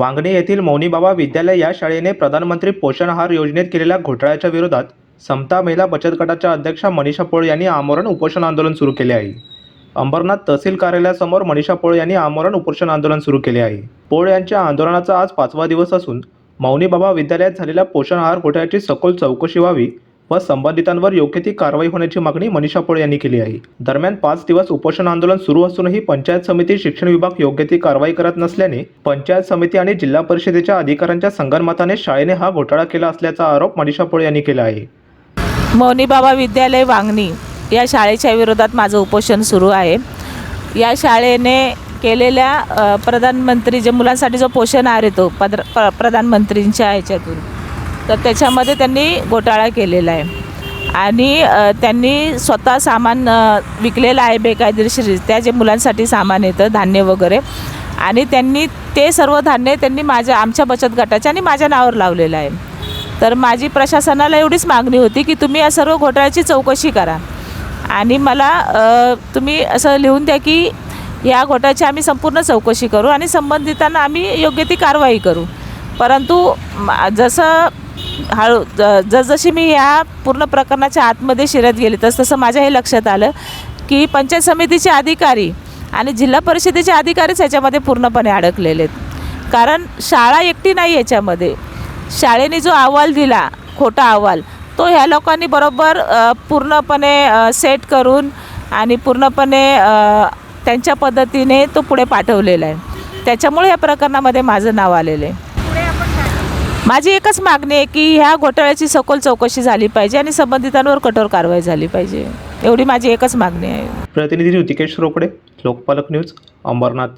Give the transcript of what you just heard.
वांगणी येथील मौनीबाबा विद्यालय या शाळेने प्रधानमंत्री पोषण आहार योजनेत केलेल्या घोटाळ्याच्या विरोधात समता महिला बचत गटाच्या अध्यक्षा मनीषा पोळ यांनी आमरण उपोषण आंदोलन सुरू केले आहे. अंबरनाथ तहसील कार्यालयासमोर मनीषा पोळ यांनी आमरण उपोषण आंदोलन सुरू केले आहे. पोळ यांच्या आंदोलनाचा आज पाचवा दिवस असून मौनीबाबा विद्यालयात झालेल्या पोषण आहार घोटाळ्याची सखोल चौकशी व्हावी व संबंधितांवर योग्य ती कारवाई होण्याची मागणी मनीषा पोळ यांनी केली आहे. दरम्यान पाच दिवस उपोषण आंदोलन सुरू असूनही पंचायत समिती शिक्षण विभाग योग्य ती कारवाई करत नसल्याने पंचायत समिती आणि जिल्हा परिषदेच्या अधिकाऱ्यांच्या संगनमताने शाळेने हा घोटाळा केला असल्याचा आरोप मनीषा पोळ यांनी केला आहे. मौनीबाबा विद्यालय वांगणी या शाळेच्या विरोधात माझं उपोषण सुरू आहे. या शाळेने केलेल्या प्रधानमंत्री जे मुलांसाठी जो पोषण आहार येतो पद प प्रधानमंत्रींच्या ह्याच्यातून तर त्याच्यामध्ये त्यांनी घोटाळा केलेला आहे. आणि त्यांनी स्वतः सामान विकलेलं आहे बेकायदेशीररित्या जे मुलांसाठी सामान येतं धान्य वगैरे. आणि त्यांनी ते सर्व धान्य त्यांनी माझ्या आमच्या बचत गटाच्या आणि माझ्या नावावर लावलेलं आहे. तर माझी प्रशासनाला एवढीच मागणी होती की तुम्ही या सर्व घोटाळ्याची चौकशी करा. आणि मला तुम्ही असं लिहून द्या की या घोटाळ्याची आम्ही संपूर्ण चौकशी करू आणि संबंधितांना आम्ही योग्य ती कारवाई करू. परंतु मा- जसं हळू ज- जसजशी मी या पूर्ण प्रकरणाच्या आतमध्ये शिरत गेले तस तसं माझ्या हे लक्षात आलं की पंचायत समितीचे अधिकारी आणि जिल्हा परिषदेचे अधिकारीच याच्यामध्ये पूर्णपणे अडकलेले आहेत. कारण शाळा एकटी नाही याच्यामध्ये शाळेने जो अहवाल दिला खोटा अहवाल तो ह्या लोकांनी बरोबर पूर्णपणे सेट करून आणि पूर्णपणे त्यांच्या पद्धतीने तो पुढे पाठवलेला आहे. त्याच्यामुळे या प्रकरणामध्ये माझं नाव आलेलं आहे. माझी एकच मागणी आहे की ह्या घोटाळ्याची सखोल चौकशी झाली पाहिजे आणि संबंधितांवर कठोर कारवाई झाली पाहिजे. एवढी माझी एकच मागणी आहे. प्रतिनिधी ऋतिकेश रोकडे लोकपालक न्यूज अंबरनाथ.